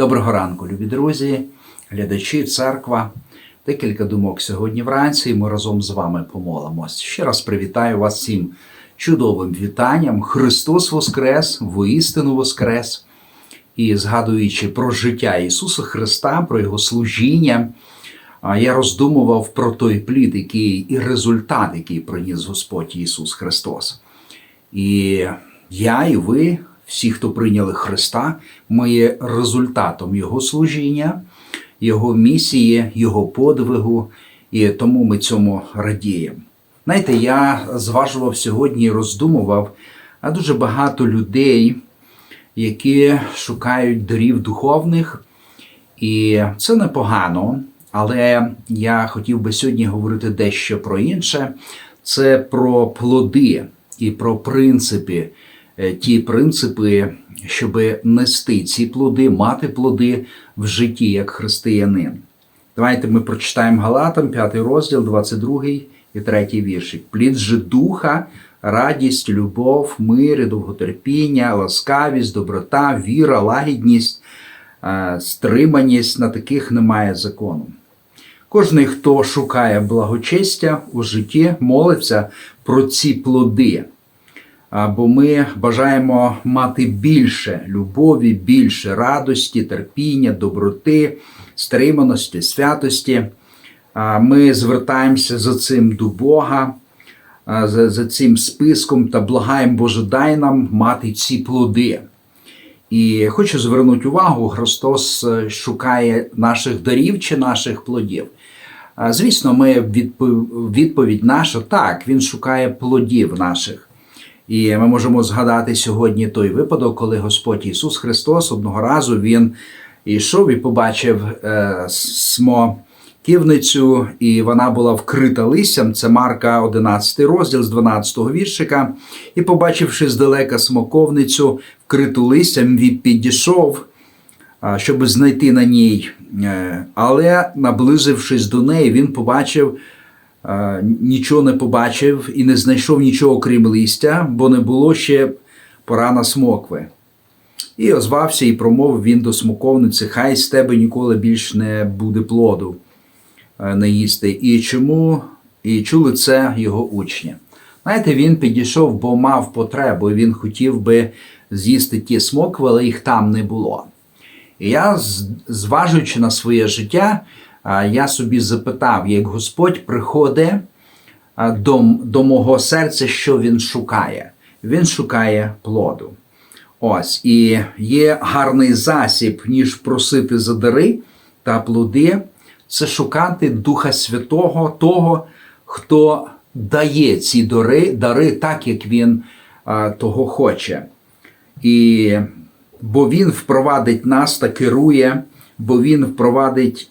Доброго ранку, любі друзі, глядачі, церква. Декілька думок сьогодні вранці, і ми разом з вами помолимось. Ще раз привітаю вас всім чудовим вітанням. Христос Воскрес, воістину Воскрес. І згадуючи про життя Ісуса Христа, про Його служіння, я роздумував про той плід, який і результат, який приніс Господь Ісус Христос. І я, і ви, всі, хто прийняли Христа, ми є результатом Його служіння, Його місії, Його подвигу, і тому ми цьому радіємо. Знаєте, я зважував сьогодні і роздумував, а дуже багато людей, які шукають дарів духовних, і це непогано. Але я хотів би сьогодні говорити дещо про інше. Це про плоди і про принципи, ті принципи, щоб нести ці плоди, мати плоди в житті як християнин. Давайте ми прочитаємо Галатам, 5 розділ, 22 і 3 віршик. Плід же духа, радість, любов, мир, довготерпіння, ласкавість, доброта, віра, лагідність, е, стриманість на таких немає закону. Кожний, хто шукає благочестя у житті, молиться про ці плоди. Бо ми бажаємо мати більше любові, більше радості, терпіння, доброти, стриманості, святості. Ми звертаємося за цим до Бога, за, за цим списком та благаємо Боже, дай нам мати ці плоди. І хочу звернути увагу, Христос е, шукає наших дарів чи наших плодів. Звісно, ми відповідь наша так, Він шукає плодів наших. І ми можемо згадати сьогодні той випадок, коли Господь Ісус Христос одного разу Він йшов і побачив е, смоківницю, і вона була вкрита листям. Це Марка 11 розділ з 12-го віршика. І, побачивши здалека смоковницю, вкриту листям, він підійшов, щоб знайти на ній. Е, Але, наблизившись до неї, він побачив. Е, нічого не побачив і не знайшов нічого окрім листя, бо не було ще пора на смокви. І озвався і промовив він до смоковниці: Хай з тебе ніколи більш не буде плоду е, не їсти. І чому і чули це його учні. Знаєте, він підійшов, бо мав потребу, і він хотів би з'їсти ті смокви, але їх там не було. І я, зважуючи на своє життя, я собі запитав, як Господь приходить до, до мого серця, що він шукає. Він шукає плоду. Ось, і є гарний засіб, ніж просити за дари та плоди, це шукати Духа Святого, того, хто дає ці дари, дари так, як він а, того хоче. І бо він впровадить нас та керує, бо він впровадить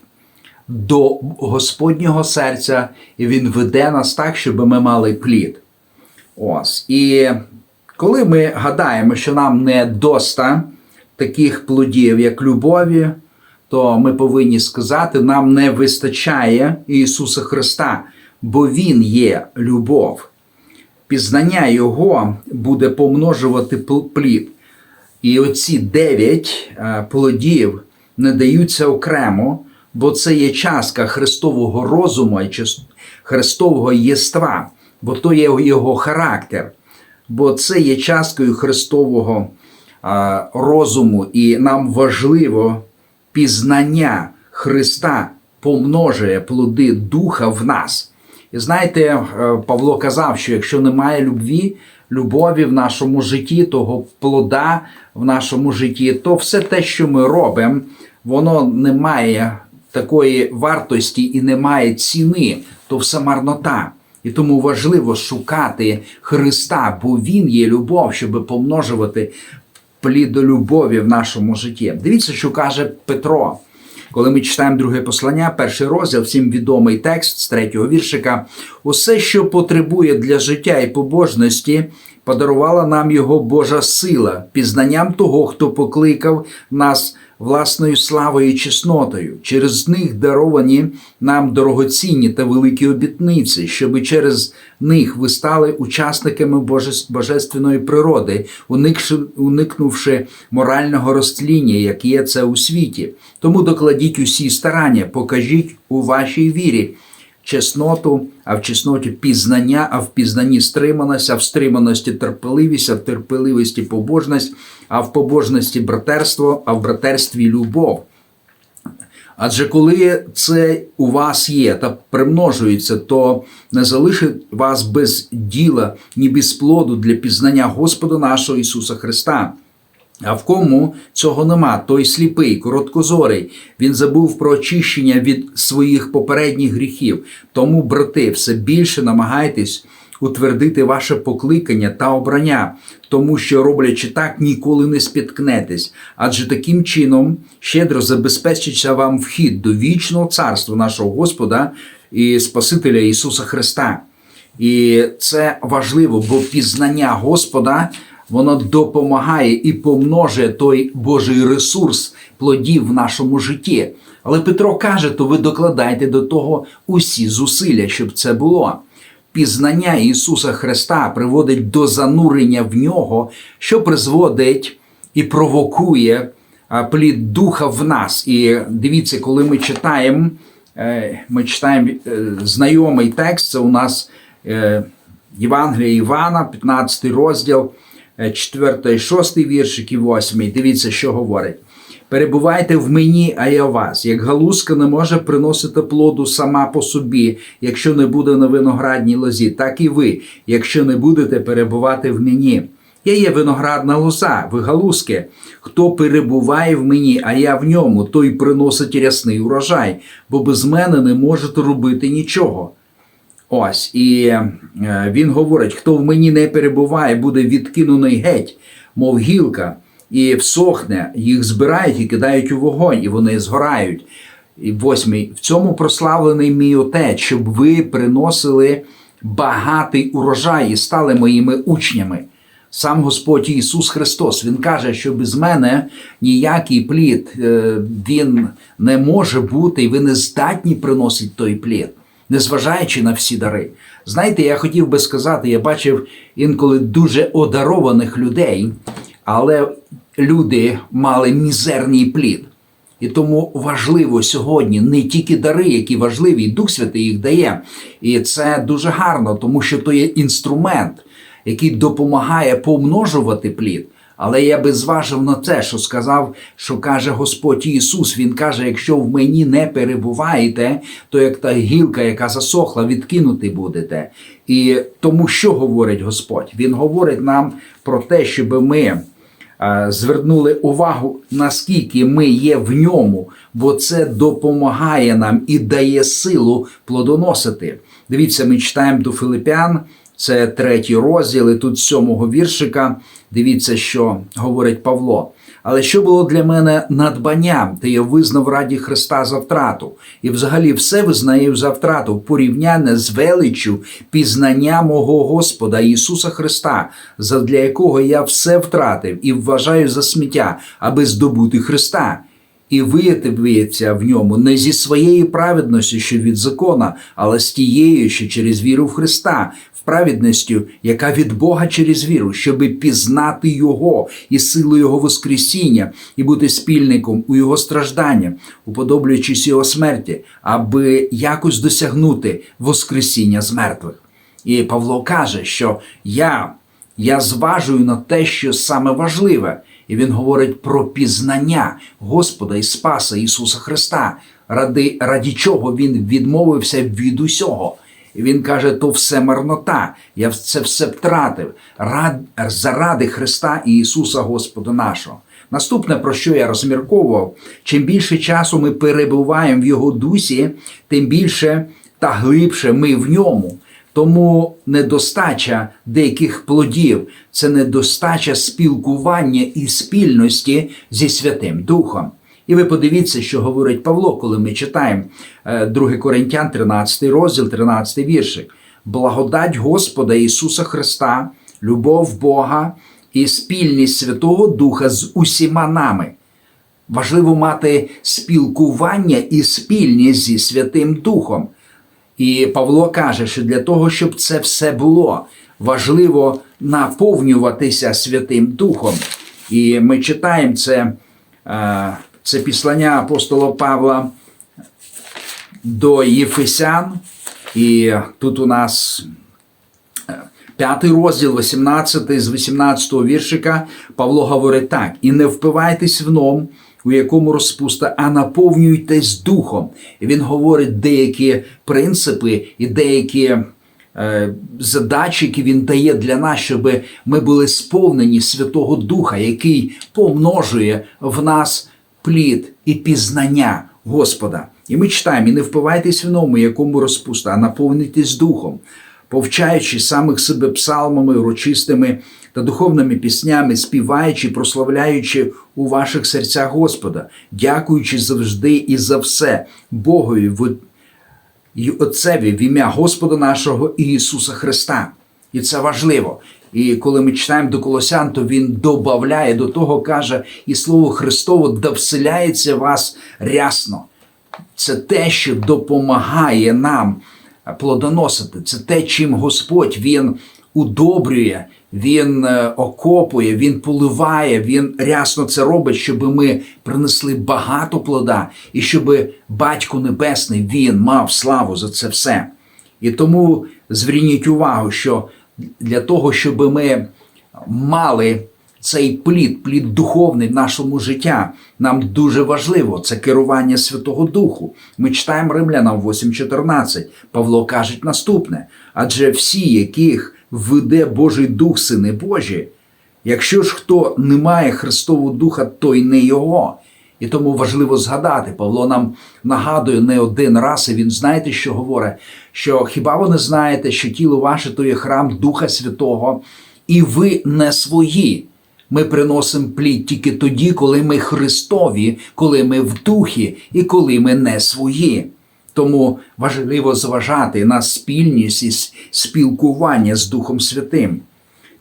до Господнього серця, і Він веде нас так, щоб ми мали плід. Ось. І коли ми гадаємо, що нам не доста таких плодів, як любові, то ми повинні сказати, нам не вистачає Ісуса Христа, бо Він є любов. Пізнання Його буде помножувати плід. І оці дев'ять е, плодів не даються окремо, бо це є частка Христового розуму і Христового єства, бо то є його характер, бо це є часткою Христового розуму, і нам важливо пізнання Христа помножує плоди Духа в нас. І знаєте, е, Павло казав, що якщо немає любві, любові в нашому житті, того плода в нашому житті, то все те, що ми робимо, воно не має такої вартості і не має ціни, то все марнота. І тому важливо шукати Христа, бо Він є любов, щоб помножувати плідолюбові в нашому житті. Дивіться, що каже Петро. Коли ми читаємо друге послання, перший розділ, всім відомий текст з третього віршика, усе, що потребує для життя і побожності, подарувала нам його Божа сила, пізнанням того, хто покликав нас власною славою і чеснотою. Через них даровані нам дорогоцінні та великі обітниці, щоби через них ви стали учасниками боже- божественної природи, уникнувши морального розтління, як є це у світі. Тому докладіть усі старання, покажіть у вашій вірі чесноту, а в чесноті пізнання, а в пізнанні стриманість, а в стриманості терпеливість, а в терпеливості побожність, а в побожності братерство, а в братерстві любов. Адже коли це у вас є та примножується, то не залишить вас без діла, ні без плоду для пізнання Господа нашого Ісуса Христа. А в кому цього нема, той сліпий, короткозорий. Він забув про очищення від своїх попередніх гріхів. Тому, брати, все більше намагайтесь утвердити ваше покликання та обрання, тому що, роблячи так, ніколи не спіткнетесь. Адже таким чином щедро забезпечиться вам вхід до вічного царства нашого Господа і Спасителя Ісуса Христа. І це важливо, бо пізнання Господа воно допомагає і помножує той Божий ресурс плодів в нашому житті. Але Петро каже, то ви докладайте до того усі зусилля, щоб це було. Пізнання Ісуса Христа приводить до занурення в нього, що призводить і провокує плід духа в нас. І дивіться, коли ми читаємо, е, ми читаємо е, знайомий текст, це у нас е, Євангелія Івана, 15 розділ, 4, 6 віршик і 8. Дивіться, що говорить. Перебувайте в мені, а я в вас. Як галузка не може приносити плоду сама по собі, якщо не буде на виноградній лозі, так і ви, якщо не будете перебувати в мені. Я є виноградна лоза, ви галузки. Хто перебуває в мені, а я в ньому, той приносить рясний урожай, бо без мене не можете робити нічого. Ось, і е, він говорить: хто в мені не перебуває, буде відкинений геть, мов гілка, і всохне, їх збирають і кидають у вогонь, і вони згорають. І восьмий, в цьому прославлений мій отець, щоб ви приносили багатий урожай і стали моїми учнями. Сам Господь Ісус Христос Він каже, що без мене ніякий плід е, він не може бути, і ви не здатні приносити той плід, незважаючи на всі дари. Знаєте, я хотів би сказати, я бачив інколи дуже одарованих людей, але люди мали мізерний плід. І тому важливо сьогодні не тільки дари, які важливі, і Дух Святий їх дає. І це дуже гарно, тому що то є інструмент, який допомагає помножувати плід. Але я би зважив на те, що сказав, що каже Господь Ісус. Він каже: якщо в мені не перебуваєте, то як та гілка, яка засохла, відкинути будете. І тому що говорить Господь? Він говорить нам про те, щоб ми звернули увагу, наскільки ми є в ньому, бо це допомагає нам і дає силу плодоносити. Дивіться, ми читаємо до Филипян, це третій розділ, і тут сьомого віршика. Дивіться, що говорить Павло. Але що було для мене надбанням, те я визнав раді Христа за втрату, і взагалі все визнаю за втрату порівняне з величчю пізнання мого Господа Ісуса Христа, задля якого я все втратив і вважаю за сміття, аби здобути Христа. І виявиться в ньому не зі своєї праведності, що від закона, але з тією, що через віру в Христа, в праведністю, яка від Бога через віру, щоби пізнати Його і силу Його Воскресіння, і бути спільником у Його страждання, уподоблюючись Його смерті, аби якось досягнути Воскресіння з мертвих. І Павло каже, що я, я зважую на те, що саме важливе. І він говорить про пізнання Господа і Спаса Ісуса Христа, ради, раді чого Він відмовився від усього. І він каже, то все марнота, я це все втратив рад, заради Христа і Ісуса Господа нашого. Наступне, про що я розмірковував, чим більше часу ми перебуваємо в Його дусі, тим більше та глибше ми в ньому. Тому недостача деяких плодів це недостача спілкування і спільності зі Святим Духом. І ви подивіться, що говорить Павло, коли ми читаємо 2 Коринтян, 13 розділ, 13 віршик. Благодать Господа Ісуса Христа, любов Бога і спільність Святого Духа з усіма нами. Важливо мати спілкування і спільність зі Святим Духом. І Павло каже, що для того, щоб це все було, важливо наповнюватися Святим Духом. І ми читаємо це, е, це післання апостола Павла до Єфесян. І тут у нас е, п'ятий розділ, 18 з 18 віршика, Павло говорить так: і не впивайтесь вном, у якому розпуста, а наповнюйтесь духом. Він говорить деякі принципи і деякі е, задачі, які він дає для нас, щоб ми були сповнені Святого Духа, який помножує в нас плід і пізнання Господа. І ми читаємо: і не впивайтесь вином, якому розпуста, а наповнюйтесь духом, повчаючи самих себе псалмами, урочистими та духовними піснями, співаючи, прославляючи у ваших серцях Господа, дякуючи завжди і за все Богові і Отцеві в ім'я Господа нашого Ісуса Христа. І це важливо. І коли ми читаємо до Колосян, то він додає до того, каже, і Слово Христово да вселяється вас рясно. Це те, що допомагає нам плодоносити. Це те, чим Господь Він удобрює, Він е, окопує, Він поливає, Він рясно це робить, щоб ми принесли багато плода, і щоб Батько Небесний Він мав славу за це все. І тому зверніть увагу, що для того, щоб ми мали цей плід, плід духовний в нашому життя, нам дуже важливо це керування Святого Духу. Ми читаємо Римлянам 8.14. Павло каже наступне: адже всі, яких веде Божий Дух, сини Божі, якщо ж хто не має Христового Духа, то й не його. І тому важливо згадати, Павло нам нагадує не один раз, і він знаєте, що говорить, що хіба ви не знаєте, що тіло ваше то є храм Духа Святого, і ви не свої. Ми приносимо плід тільки тоді, коли ми Христові, коли ми в духі і коли ми не свої. Тому важливо зважати на спільність і спілкування з Духом Святим.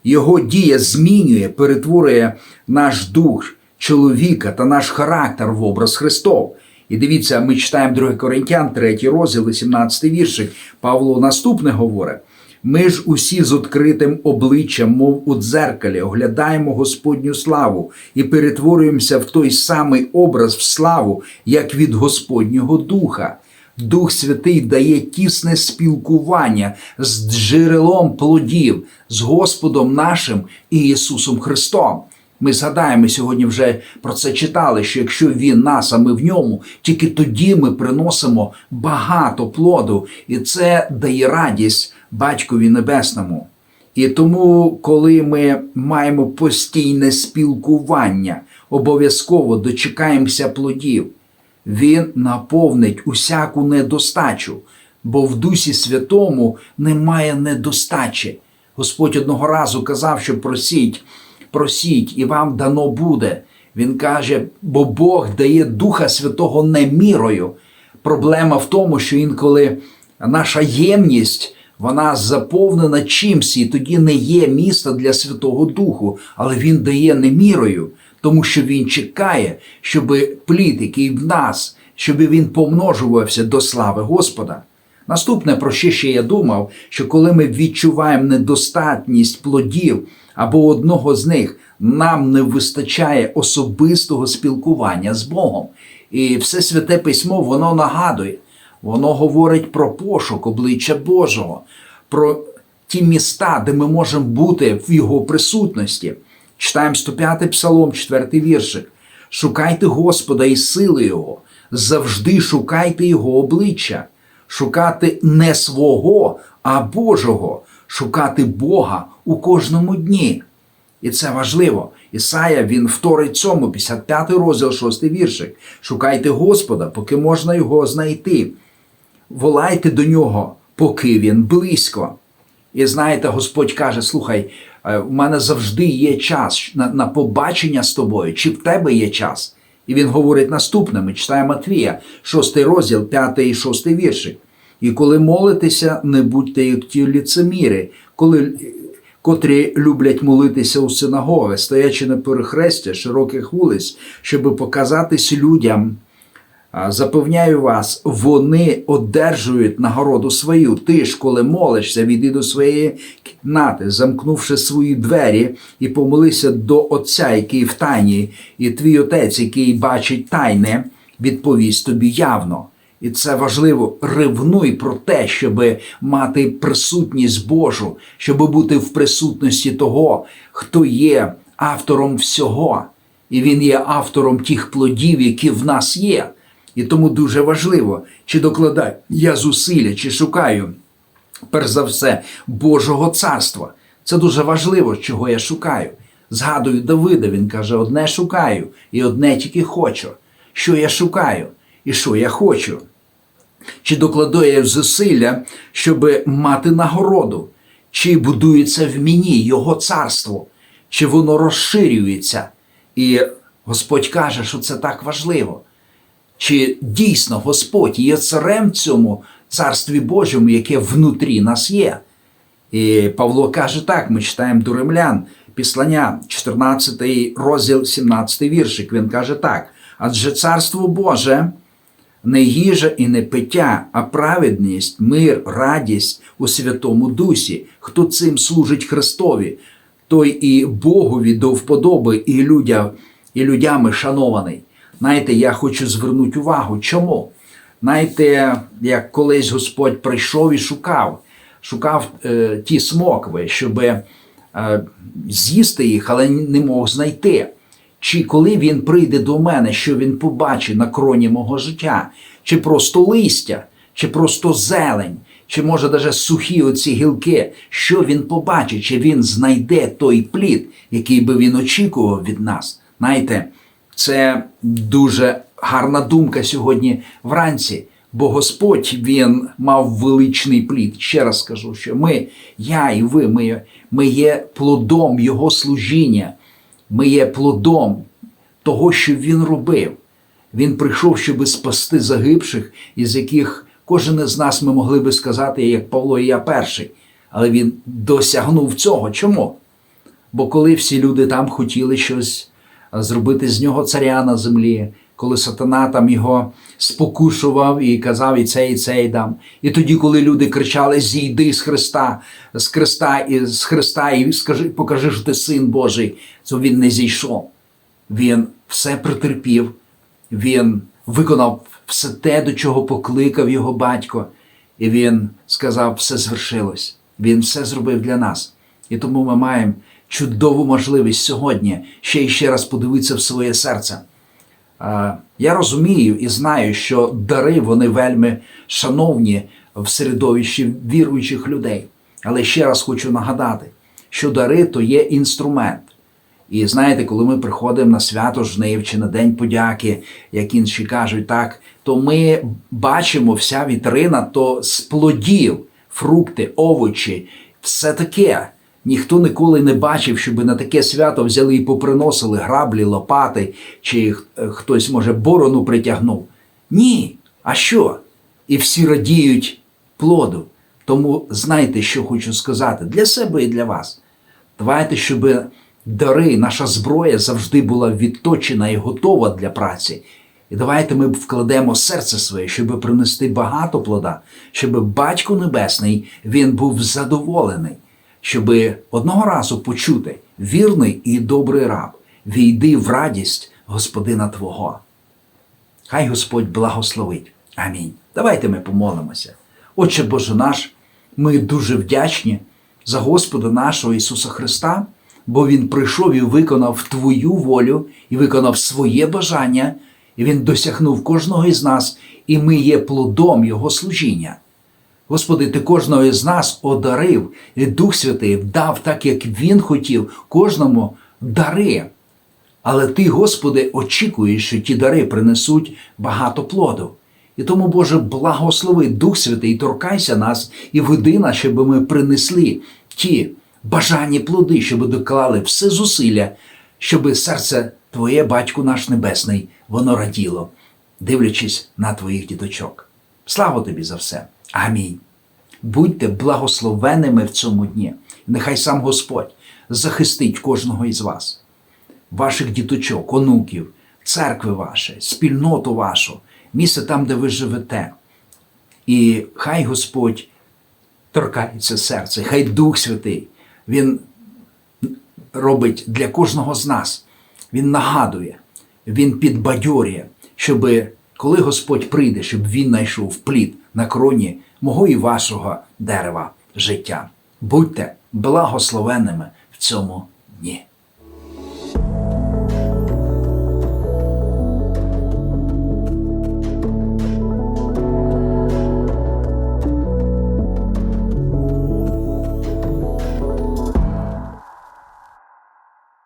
Його дія змінює, перетворює наш дух чоловіка та наш характер в образ Христов. І дивіться, ми читаємо 2 Коринтян, 3 розділ, 17 віршик. Павло наступне говорить: ми ж усі з відкритим обличчям, мов у дзеркалі, оглядаємо Господню славу і перетворюємося в той самий образ в славу, як від Господнього Духа. Дух Святий дає тісне спілкування з джерелом плодів, з Господом нашим і Ісусом Христом. Ми згадаємо сьогодні вже про це читали, що якщо він нас, а ми в ньому, тільки тоді ми приносимо багато плоду, і це дає радість Батькові Небесному. І тому, коли ми маємо постійне спілкування, обов'язково дочекаємося плодів, він наповнить усяку недостачу, бо в Дусі Святому немає недостачі. Господь одного разу казав, що просіть просіть, і вам дано буде. Він каже, бо Бог дає Духа Святого не мірою. Проблема в тому, що інколи наша ємність вона заповнена чимсь, і тоді не є міста для Святого Духу, але Він дає не мірою, тому що Він чекає, щоб плід, який в нас, щоб він помножувався до слави Господа. Наступне, про що ще я думав, що коли ми відчуваємо недостатність плодів або одного з них, нам не вистачає особистого спілкування з Богом. І все святе письмо воно нагадує, воно говорить про пошук обличчя Божого, про ті міста, де ми можемо бути в Його присутності. Читаємо 105 псалом, 4 віршик. Шукайте Господа і сили Його, завжди шукайте Його обличчя шукати не свого, а Божого, шукати Бога у кожному дні. І це важливо. Ісая він вторить цьому, 55 розділ, 6 віршик. Шукайте Господа, поки можна його знайти. Волайте до нього, поки він близько. І знаєте, Господь каже: слухай, у мене завжди є час на, на побачення з тобою, чи в тебе є час? І він говорить наступне: ми читаємо Матвія, 6 розділ, 5 і 6 віршик. І коли молитеся, не будьте як ті ліцеміри, коли котрі люблять молитися у синагоги, стоячи на перехрестя широких вулиць, щоб показатись людям. Запевняю вас, вони одержують нагороду свою. Ти ж, коли молишся, відійди до своєї кімнати, замкнувши свої двері, і помолися до Отця, який в тайні, і твій отець, який бачить тайне, відповість тобі явно. І це важливо. Ревнуй про те, щоб мати присутність Божу, щоб бути в присутності того, хто є автором всього. І він є автором тих плодів, які в нас є. І тому дуже важливо, чи докладаю я зусилля, чи шукаю, перш за все, Божого царства. Це дуже важливо, чого я шукаю. Згадую Давида, він каже: одне шукаю і одне тільки хочу. Що я шукаю і що я хочу. Чи докладу я зусилля, щоб мати нагороду, чи будується в мені Його царство, чи воно розширюється. І Господь каже, що це так важливо. Чи дійсно Господь є царем цьому царстві Божому, яке внутрі нас є? І Павло каже так: ми читаємо до римлян, післання, 14 розділ, 17 віршик. Він каже так: адже царство Боже не їжа і не пиття, а праведність, мир, радість у Святому Дусі. Хто цим служить Христові, той і Богові до вподоби, і, людя, і людями шанований. Знаєте, я хочу звернути увагу. Чому? Знаєте, як колись Господь прийшов і шукав, шукав е, ті смокви, щоб е, з'їсти їх, але не мог знайти. Чи коли він прийде до мене, що він побачить на кроні мого життя, чи просто листя, чи просто зелень, чи може навіть сухі оці гілки, що він побачить, чи він знайде той плід, який би він очікував від нас. Знаєте, це дуже гарна думка сьогодні вранці, бо Господь Він мав величний плід. Ще раз скажу, що ми, я і ви, ми, ми є плодом Його служіння, ми є плодом того, що Він робив. Він прийшов, щоб спасти загибших, із яких кожен із нас ми могли би сказати, як Павло і я перший. Але він досягнув цього. Чому? Бо коли всі люди там хотіли щось зробити з нього царя на землі, коли сатана там його спокушував і казав і це, і це і дам. І тоді, коли люди кричали: Зійди з Христа, з Христа і з Христа, і скажи, покажи, що ти син Божий, то він не зійшов. Він все претерпів, він виконав все те, до чого покликав його батько, і він сказав: все звершилось. Він все зробив для нас. І тому ми маємо чудову можливість сьогодні ще і ще раз подивитися в своє серце. Я розумію і знаю, що дари вони вельми шановні в середовищі віруючих людей. Але ще раз хочу нагадати, що дари то є інструмент. І знаєте, коли ми приходимо на свято жнив чи на День подяки, як інші кажуть, так, то ми бачимо вся вітрина то з плодів, фрукти, овочі, все таке. Ніхто ніколи не бачив, щоб на таке свято взяли і поприносили граблі, лопати, чи хтось, може, борону притягнув. Ні. А що? І всі радіють плоду. Тому знайте, що хочу сказати для себе і для вас. Давайте, щоб дари, наша зброя завжди була відточена і готова для праці. І давайте ми вкладемо серце своє, щоб принести багато плода, щоб Батько Небесний він був задоволений щоб одного разу почути вірний і добрий раб, війди в радість Господина Твого. Хай Господь благословить. Амінь. Давайте ми помолимося. Отче Боже наш, ми дуже вдячні за Господа нашого Ісуса Христа, бо Він прийшов і виконав Твою волю, і виконав своє бажання, і Він досягнув кожного із нас, і ми є плодом Його служіння. Господи, Ти кожного із нас одарив, і Дух Святий дав так, як Він хотів, кожному дари. Але Ти, Господи, очікуєш, що ті дари принесуть багато плоду. І тому, Боже, благослови Дух Святий, торкайся нас і веди нас, щоб ми принесли ті бажані плоди, щоб доклали все зусилля, щоб серце Твоє, Батько наш Небесний, воно раділо, дивлячись на Твоїх діточок. Слава тобі за все! Амінь. Будьте благословеними в цьому дні. Нехай сам Господь захистить кожного із вас, ваших діточок, онуків, церкви ваші, спільноту вашу, місце там, де ви живете. І хай Господь торкається серця, хай Дух Святий, Він робить для кожного з нас. Він нагадує, він підбадьорює, щоб коли Господь прийде, щоб він знайшов плід на кроні мого і вашого дерева життя. Будьте благословенними в цьому дні.